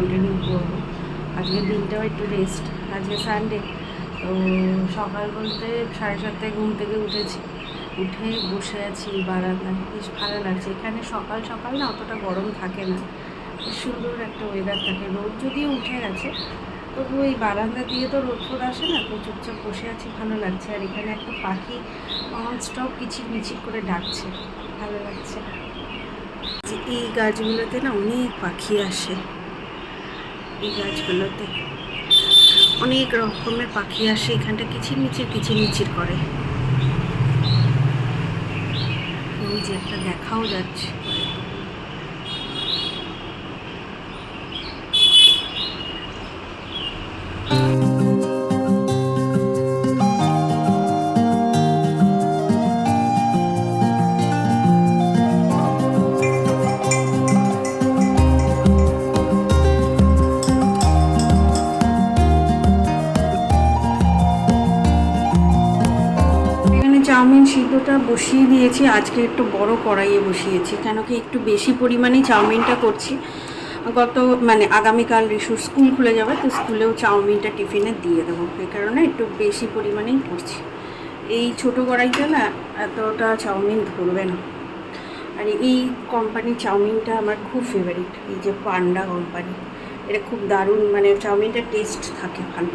Continue করব। আজকের দিনটাও একটু রেস্ট আজকে সানডে তো সকাল বলতে সাড়ে সাতটায় ঘুম থেকে উঠেছি। উঠে বসে আছি বারান্দায়। বেশ ভালো লাগছে। এখানে সকাল সকাল না অতটা গরম থাকে না। সুন্দর একটা ওয়েদার থাকে। রোদ যদিও উঠে গেছে, তবু এই বারান্দা দিয়ে তো রোদ ফোদ আসে না, তো চুপচাপ বসে আছি, ভালো লাগছে। আর এখানে একটা পাখি নন স্টপ কিচির মিচির করে ডাকছে। ভালো লাগছে। এই গাছগুলোতে না অনেক পাখি আসে। এই গাছগুলোতে। অনেক রকমের পাখি আসে এখানটা কিছু মিচির কিছু মিচির করে। ওই যে একটা দেখাও যাচ্ছে। চাউমিন সিদ্ধটা বসিয়ে দিয়েছি। আজকে একটু বড় কড়াইয়ে বসিয়েছি কেন কি একটু বেশি পরিমাণেই চাউমিনটা করছি। গত মানে আগামীকাল রিসুর স্কুল খুলে যাবে, তো স্কুলেও চাউমিনটা টিফিনে দিয়ে দেবো। এই কারণে একটু বেশি পরিমাণেই করছি। এই ছোটো কড়াইতে না এতটা চাউমিন ধরবে না। আর এই কোম্পানির চাউমিনটা আমার খুব ফেভারিট এই যে পান্ডা কোম্পানি। এটা খুব দারুণ মানে চাউমিনটা টেস্ট থাকে ভালো।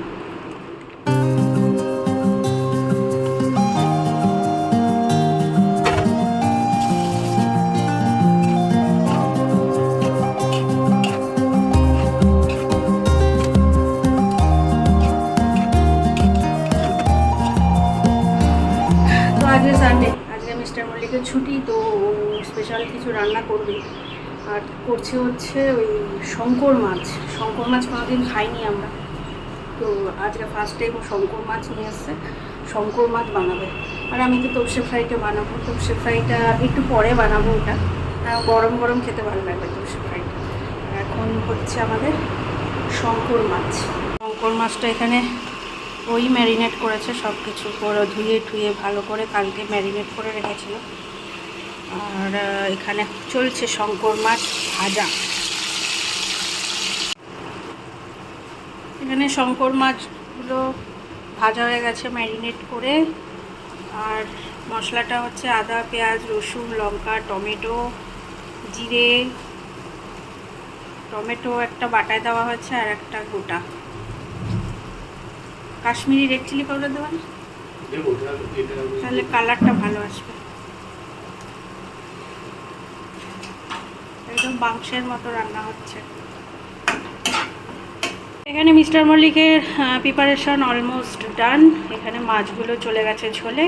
করছে হচ্ছে ওই শঙ্কর মাছ। শঙ্কর মাছ কোনোদিন খাইনি আমরা। তো আজকে ফার্স্ট টাইম শঙ্কর মাছ নিয়ে এসছে। শঙ্কর মাছ বানাবে। আর আমি তো তপসে ফ্রাইটা বানাবো। তপসে ফ্রাইটা একটু পরে বানাবো ওটা। গরম গরম খেতে ভালো লাগবে তপসে ফ্রাইটা এখন হচ্ছে আমাদের শঙ্কর মাছ। শঙ্কর মাছটা এখানে ওই ম্যারিনেট করেছে সব কিছু করে ধুয়ে টুয়ে ভালো করে কালকে ম্যারিনেট করে রেখেছিল। আর এখানে চলছে শঙ্কর মাছ। ভাজা। এখানে শঙ্কর মাছগুলো ভাজা হয়ে গেছে ম্যারিনেট করে। আর মশলাটা হচ্ছে আদা পেঁয়াজ রসুন লঙ্কা টমেটো জিরে। টমেটো একটা বাটায় দেওয়া হয়েছে আর একটা গোটা। কাশ্মীরি রেড চিলি পাউডার দেওয়া তাহলে কালারটা ভালো আসবে। একদম মাংসের মতো রান্না হচ্ছে। এখানে মিস্টার মল্লিকের প্রিপারেশন অলমোস্ট ডান এখানে মাছগুলো চলে গেছে ঝোলে।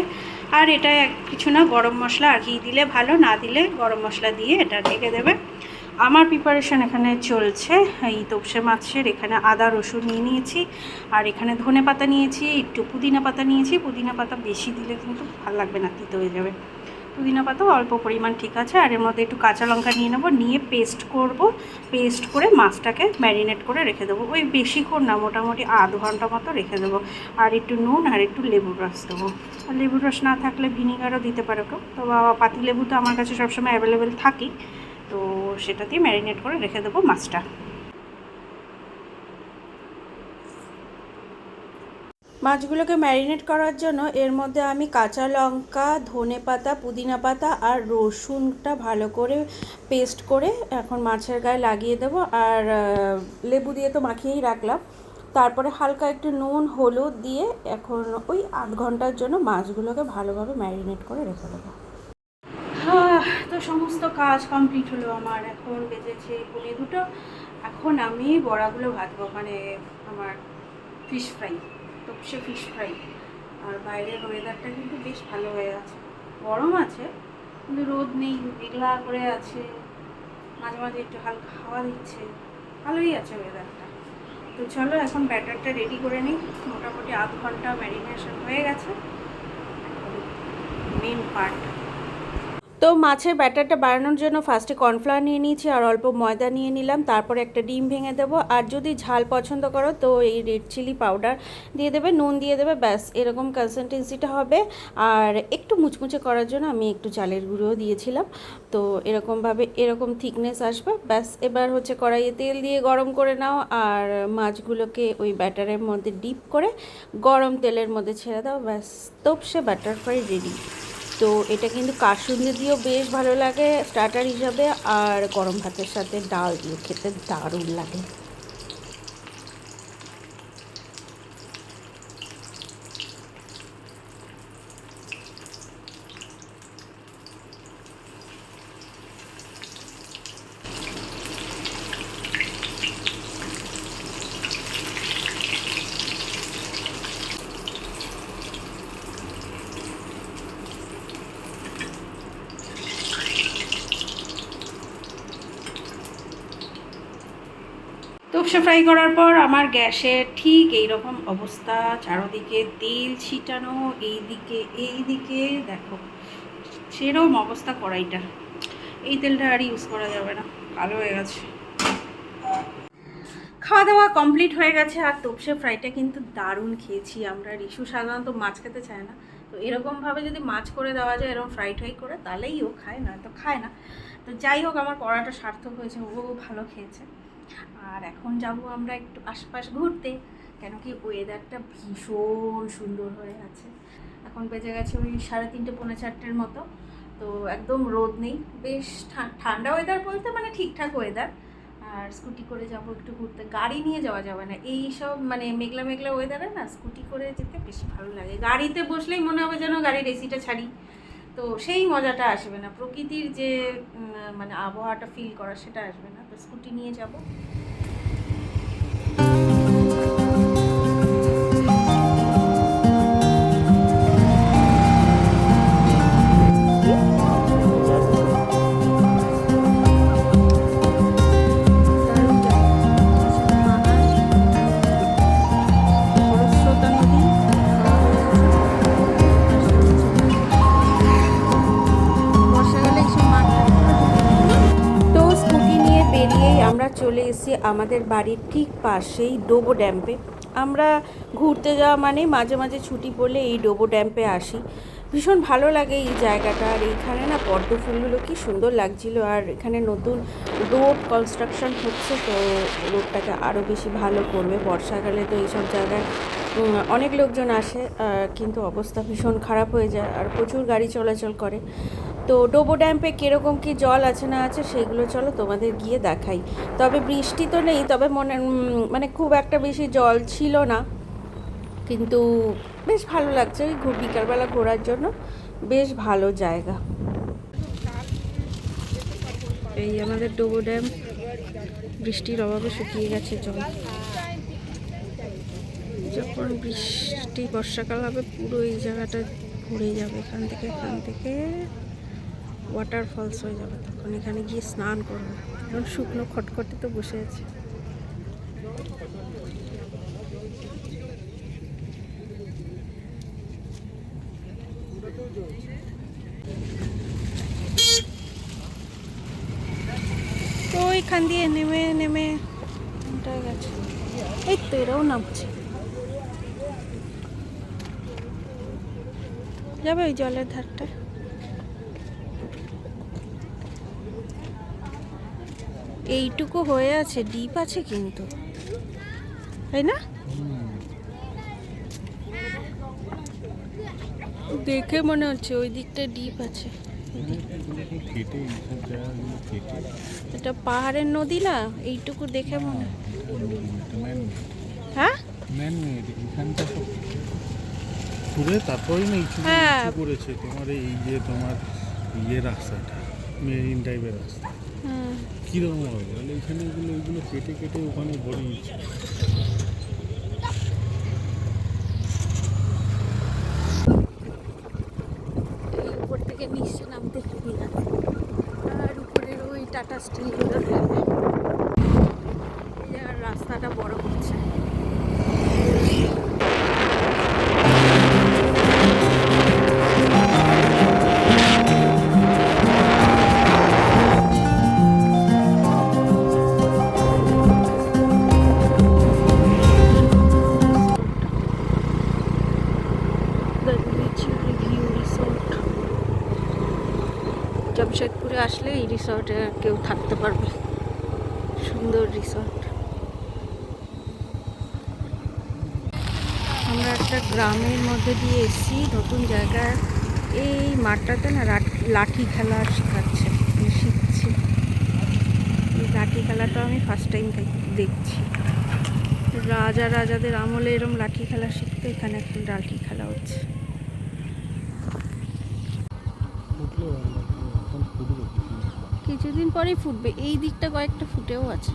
আর এটা কিছু না, গরম মশলা আগিয়ে দিলে ভালো, না দিলে গরম মশলা দিয়ে এটা ঢেকে দেবে। আমার প্রিপারেশন এখানে চলছে। এই তপসে মাছের এখানে আদা, রসুন নিয়ে নিয়েছি। আর এখানে ধনে পাতা নিয়েছি, একটু পুদিনা পাতা নিয়েছি। পুদিনা পাতা বেশি দিলে কিন্তু ভালো লাগবে না, তিতে হয়ে যাবে। পুদিনা পাতাও অল্প পরিমাণ ঠিক আছে, আর এর মধ্যে একটু কাঁচা লঙ্কা নিয়ে নেব, নিয়ে পেস্ট করব, পেস্ট করে মাছটাকে ম্যারিনেট করে রেখে দেবো। ওই বেশিক্ষণ না, মোটামুটি আধ ঘণ্টা মতো রেখে দেবো। আর একটু নুন আর একটু লেবুর রস দেবো। আর লেবুর রস না থাকলে ভিনিগারও দিতে পারো কেউ। তো পাতি লেবু তো আমার কাছে সবসময় অ্যাভেলেবেল থাকেই। তো সেটা দিয়ে ম্যারিনেট করে রেখে দেবো মাছটা। মাছগুলোকে ম্যারিনেট করার জন্য এর মধ্যে আমি কাঁচা লঙ্কা, ধনে পাতা, পুদিনা পাতা আর রসুনটা ভালো করে পেস্ট করে এখন মাছের গায়ে লাগিয়ে দেবো। আর লেবু দিয়ে তো মাখিয়েই রাখলাম। তারপরে হালকা একটু নুন, হলুদ দিয়ে এখন ওই আধ ঘণ্টার জন্য মাছগুলোকে ভালোভাবে ম্যারিনেট করে রেখে দেবো। তো সমস্ত কাজ কমপ্লিট হলো আমার। এখন বেজেছে পুনে দুটো। এখন আমি বড়াগুলো ভাজবো মানে আমার ফিশ ফ্রাই তপসে ফিশ ফ্রাই আর বাইরের ওয়েদারটা কিন্তু বেশ ভালো হয়ে আছে। গরম আছে, কিন্তু রোদ নেই, মেঘলা করে আছে। মাঝে মাঝে একটু হালকা হাওয়া দিচ্ছে। ভালোই আছে ওয়েদারটা তো চলো, এখন ব্যাটারটা রেডি করে নিই। মোটামুটি আধ ঘণ্টা ম্যারিনেশন হয়ে গেছে। মেন পার্ট তো মাছের ব্যাটারটা বানানোর জন্য ফার্স্টে কর্নফ্লাওয়ার নিয়ে নিয়েছি আর অল্প ময়দা নিয়ে নিলাম, তারপরে একটা ডিম ভেঙে দেবো। আর যদি ঝাল পছন্দ করো তো এই রেড চিলি পাউডার দিয়ে দেবে, নুন দিয়ে দেবে, ব্যাস, এরকম কনসিস্টেন্সিটা হবে। আর একটু মুচমুচে করার জন্য আমি একটু চালের গুঁড়োও দিয়েছিলাম। তো এরকমভাবে এরকম থিকনেস আসবে। ব্যাস, এবার হচ্ছে কড়াইয়ে তেল দিয়ে গরম করে নাও। আর মাছগুলোকে ওই ব্যাটারের মধ্যে ডিপ করে গরম তেলের মধ্যে ছেড়ে দাও। ব্যাস, তোপসে ব্যাটার ফ্রাই রেডি তো এটা কিন্তু কাসুন্দি দিয়েও বেশ ভালো লাগে স্টার্টার হিসাবে, আর গরম ভাতের সাথে ডাল দিয়ে খেতে দারুণ লাগে। তোপসে ফ্রাই করার পর আমার গ্যাসে ঠিক এই রকম অবস্থা। চারোদিকে তেল ছিটানো, এইদিকে এইদিকে, দেখো সেরকম অবস্থা কড়াইটা। এই তেলটা আর ইউজ করা যাবে না, কালো হয়ে গেছে। খাওয়া দাওয়া কমপ্লিট হয়ে গেছে, আর তোপসে ফ্রাইটা কিন্তু দারুণ খেয়েছি আমরা। রিশু সাধারণত মাছ খেতে চায় না। তো এরকমভাবে যদি মাছ করে দেওয়া যায়, এরকম ফ্রাই ট্রাই করে, তাহলেই ও খায় না, তো খায় না। তো যাই হোক, আমার পড়াটা সার্থক হয়েছে, ও ভালো খেয়েছে। আর এখন যাব আমরা একটু আশপাশ ঘুরতে, কেন কি ওয়েদারটা ভীষণ সুন্দর হয়ে আছে। এখন বেজে গেছে ওই সাড়ে তিনটে, পৌনে চারটের মতো। তো একদম রোদ নেই, বেশ ঠান্ডা ওয়েদার বলতে মানে ঠিকঠাক ওয়েদার আর স্কুটি করে যাব একটু ঘুরতে। গাড়ি নিয়ে যাওয়া যাবে না। এই সব মানে মেঘলা মেঘলা ওয়েদারে না, স্কুটি করে যেতে বেশি ভালো লাগে। গাড়িতে বসলেই মনে হবে যেন গাড়ির এসিটা ছাড়ি। তো সেই মজাটা আসবে না। প্রকৃতির যে মানে আবহাওয়াটা ফিল করা সেটা আসবে না। তো স্কুটি নিয়ে যাব। আমাদের বাড়ির ঠিক পাশেই ডোবো ড্যাম্পে আমরা ঘুরতে যাওয়া মানে মাঝে মাঝে ছুটি পড়লে এই ডোবো ড্যাম্পে আসি। ভীষণ ভালো লাগে এই জায়গাটা। আর এইখানে না পদ্ম ফুলগুলো কি সুন্দর লাগছিল। আর এখানে নতুন রোড কনস্ট্রাকশন হচ্ছে, তো রোডটাকে আরও বেশি ভালো করবে। বর্ষাকালে তো এইসব জায়গায় অনেক লোকজন আসে কিন্তু অবস্থা ভীষণ খারাপ হয়ে যায়। আর প্রচুর গাড়ি চলাচল করে। তো ডোবো ড্যাম্পে কীরকম কি জল আছে না আছে সেগুলো চলো তোমাদের গিয়ে দেখাই। তবে বৃষ্টি তো নেই, তবে মনে মানে খুব একটা বেশি জল ছিল না। কিন্তু বেশ ভালো লাগছে ওই ঘু- বিকালবেলা ঘোরার জন্য। বেশ ভালো জায়গা। এই আমাদের ডোবো ড্যাম। বৃষ্টির অভাবে শুকিয়ে গেছে জল। যখন বৃষ্টি, বর্ষাকাল হবে পুরো এই জায়গাটা ভরে যাবে এখান থেকে এখান থেকে। ওয়াটারফলস হয়ে যাবে, তখন এখানে গিয়ে স্নান করব। এখন শুকনো খটখটে তো বসে আছে। তো এখান দিয়ে নেমে নেমে গেছে। এই তো এরাও নামছে। যাবে ওই জলের ধারটা এইটুকু হয়ে আছে ডিপ আছে কিন্তু। তাই না? দেখে মনে হচ্ছে ওই দিকটা ডিপ আছে। এটা পাহাড়ের নদী না? এইটুকু দেখে মনে হ্যাঁ। ঘুরে তারপরে না ইচ্ছু হ্যাঁ। করেছে। তোমার এই যে তোমার ইয়ে রাস্তাটা মেরিন টাইপের রাস্তা। কীরকম হবে? মানে এখানে এগুলো ওইগুলো কেটে কেটে ওখানে ভরে টাটা এই উপর রিসর্টে কেউ থাকতে পারবে সুন্দর রিসর্ট আমরা একটা গ্রামের মধ্যে দিয়ে এসেছি, নতুন জায়গায়। এই মাঠটাতে না লাঠি খেলা শেখাচ্ছে আমি শিখছি। এই লাঠি খেলাটা আমি ফার্স্ট টাইম দেখছি। রাজা রাজাদের আমলে এরম লাঠি খেলা শিখতে এখানে একটা লাঠি খেলা হচ্ছে। কিছুদিন পরেই ফুটবে। এই দিকটা কয়েকটা ফুটেও আছে।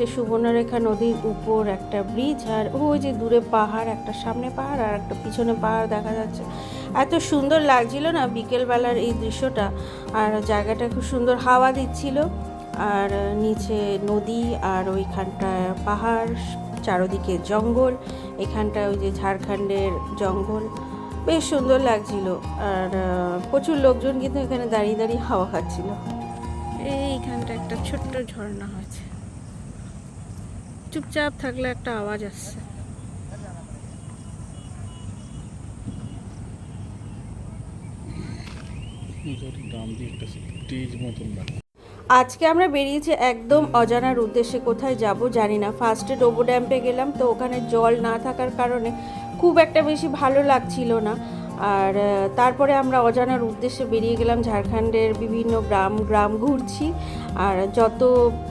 হচ্ছে সুবর্ণরেখা নদীর উপর একটা ব্রিজ আর ওই যে দূরে পাহাড়, একটা সামনে পাহাড় আর একটা পিছনে পাহাড় দেখা যাচ্ছে। এত সুন্দর লাগছিল না বিকেলবেলার এই দৃশ্যটা আর জায়গাটা খুব সুন্দর হাওয়া দিচ্ছিল আর নিচে নদী আর ওইখানটায় পাহাড়, চারোদিকে জঙ্গল, এখানটায় ওই যে ঝাড়খণ্ডের জঙ্গল। বেশ সুন্দর লাগছিল আর প্রচুর লোকজন কিন্তু এখানে দাঁড়িয়ে দাঁড়িয়ে হাওয়া খাচ্ছিল। এইখানটা একটা ছোট্ট ঝর্ণা হয়েছে। চুপচাপ থাকলে একটা আওয়াজ আসছে। আজকে আমরা বেরিয়েছি একদম অজানার উদ্দেশ্যে কোথায় যাব জানি না। ফার্স্টে ডোবো ড্যাম্পে গেলাম তো ওখানে জল না থাকার কারণে খুব একটা বেশি ভালো লাগছিল না। আর তারপরে আমরা অজানার উদ্দেশ্যে বেরিয়ে গেলাম ঝাড়খণ্ডের বিভিন্ন গ্রাম গ্রাম ঘুরছি। আর যত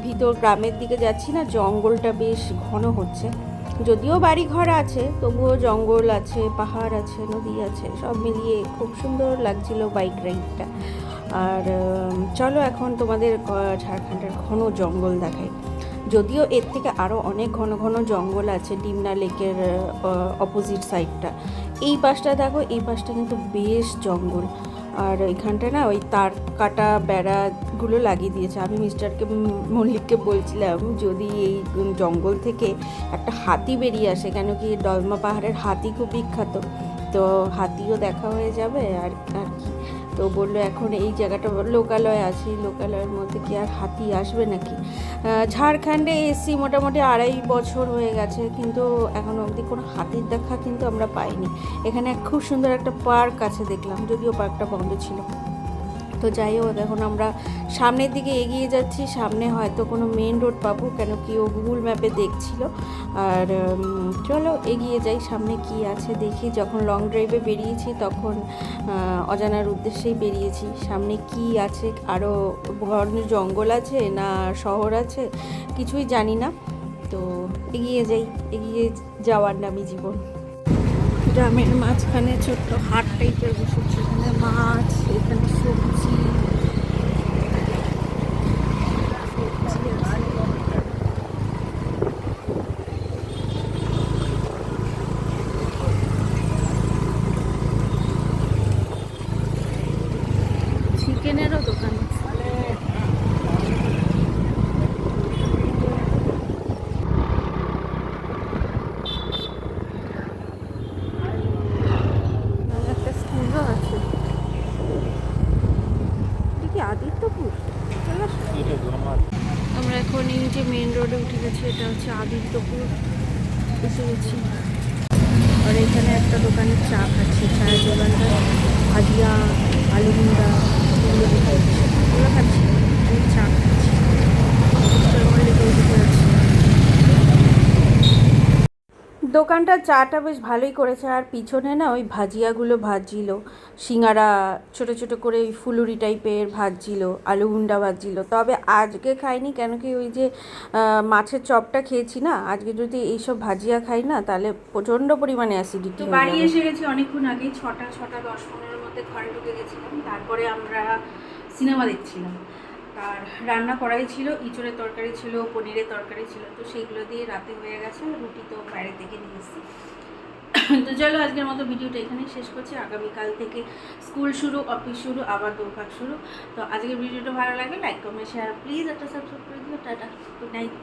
ভিতর গ্রামের দিকে যাচ্ছি না, জঙ্গলটা বেশ ঘন হচ্ছে। যদিও বাড়ি ঘর আছে, তবুও জঙ্গল আছে, পাহাড় আছে, নদী আছে, সব মিলিয়ে খুব সুন্দর লাগছিল বাইক রাইডটা আর চলো এখন তোমাদের ঝাড়খণ্ডের ঘন জঙ্গল দেখাই। যদিও এর থেকে আরও অনেক ঘন ঘন জঙ্গল আছে ডিমনা লেকের অপোজিট সাইডটা এই পাশটা দেখো, এই পাশটা কিন্তু বেশ জঙ্গল। আর এখানটা না ওই তার কাটা বেড়াগুলো লাগিয়ে দিয়েছে। আমি মিস্টারকে মল্লিককে বলছিলাম, যদি এই জঙ্গল থেকে একটা হাতি বেরিয়ে আসে, কেন কি ডলমা পাহাড়ের হাতি খুব বিখ্যাত? তো হাতিও দেখা হয়ে যাবে, আর আর কি তো বলল, এখন এই জায়গাটা লোকালয় আছে, লোকালয়ের মধ্যে কি আর হাতি আসবে নাকি? ঝাড়খণ্ডে এসি মোটামুটি আড়াই বছর হয়ে গেছে, কিন্তু এখন অবধি কোনো হাতির দেখা কিন্তু আমরা পাইনি। এখানে খুব সুন্দর একটা পার্ক আছে দেখলাম, যদিও পার্কটা বন্ধ ছিল। তো যাই হোক, এখন আমরা সামনের দিকে এগিয়ে যাচ্ছি। সামনে হয়তো কোনো মেন রোড পাবো, কেন কি ও গুগল ম্যাপে দেখছিল। আর চলো এগিয়ে যাই, সামনে কি আছে দেখি। যখন লং ড্রাইভে বেরিয়েছি, তখন অজানার উদ্দেশ্যেই বেরিয়েছি। সামনে কি আছে? আরও ঘন জঙ্গল আছে না শহর আছে? কিছুই জানি না। তো এগিয়ে যাই, এগিয়ে যাওয়ার নামই জীবন। গ্রামের মাঝখানে ছোট্ট হাট টাইপের বসেছে মাছ, এখানে সবজি সবজি আছে। চিকেনেরও দোকান আছে এখানে একটা স্কুলও আছে এটা কি আদিত্যপুর চলে আসো। এটা আমার আমরা এখন এই যে মেন রোডে উঠে গেছি এটা হচ্ছে আদিত্যপুর এসে গেছি। আর এখানে একটা দোকানে চা খাচ্ছি। চায়ের দোকানটা ভাজিয়া আলুগুন্দা এগুলো খাচ্ছি। আমি চা খাচ্ছি। মল্লিক আছে। দোকানটা চাটা বেশ ভালোই করেছে আর পিছনে না ওই ভাজিয়াগুলো ভাজছিল। সিঙ্গারা ছোট ছোট করে ওই ফুলুরি টাইপের ভাজছিল আলু গুন্ডা ভাজছিল। তবে আজকে খাইনি কেন কি ওই যে মাছের চপটা খেয়েছি না আজকে যদি এইসব ভাজিয়া খাই না তাহলে প্রচণ্ড পরিমাণে অ্যাসিডিটি বাড়ি এসে গেছি অনেকক্ষণ আগে ছটা ছটা দশ পনেরোর মধ্যে ঘরে ঢুকে গেছিলাম। তারপরে আমরা সিনেমা দেখছিলাম। আর রান্না করাই ছিল, ইঁচড়ের তরকারি ছিল, পনিরের তরকারি ছিল, তো সেইগুলো দিয়ে রাতে হয়ে গেছে, রুটি তো বাইরে থেকে নিয়ে এসেছি। তো চলো আজকের মতো ভিডিওটা এখানেই শেষ করছি। আগামীকাল থেকে স্কুল শুরু, অফিস শুরু, আবার দৌড়ভাগ শুরু। তো আজকের ভিডিওটা ভালো লাগে লাইক কমেন্ট শেয়ার প্লিজ একটা সাবস্ক্রাইব করে দিও। Tata good night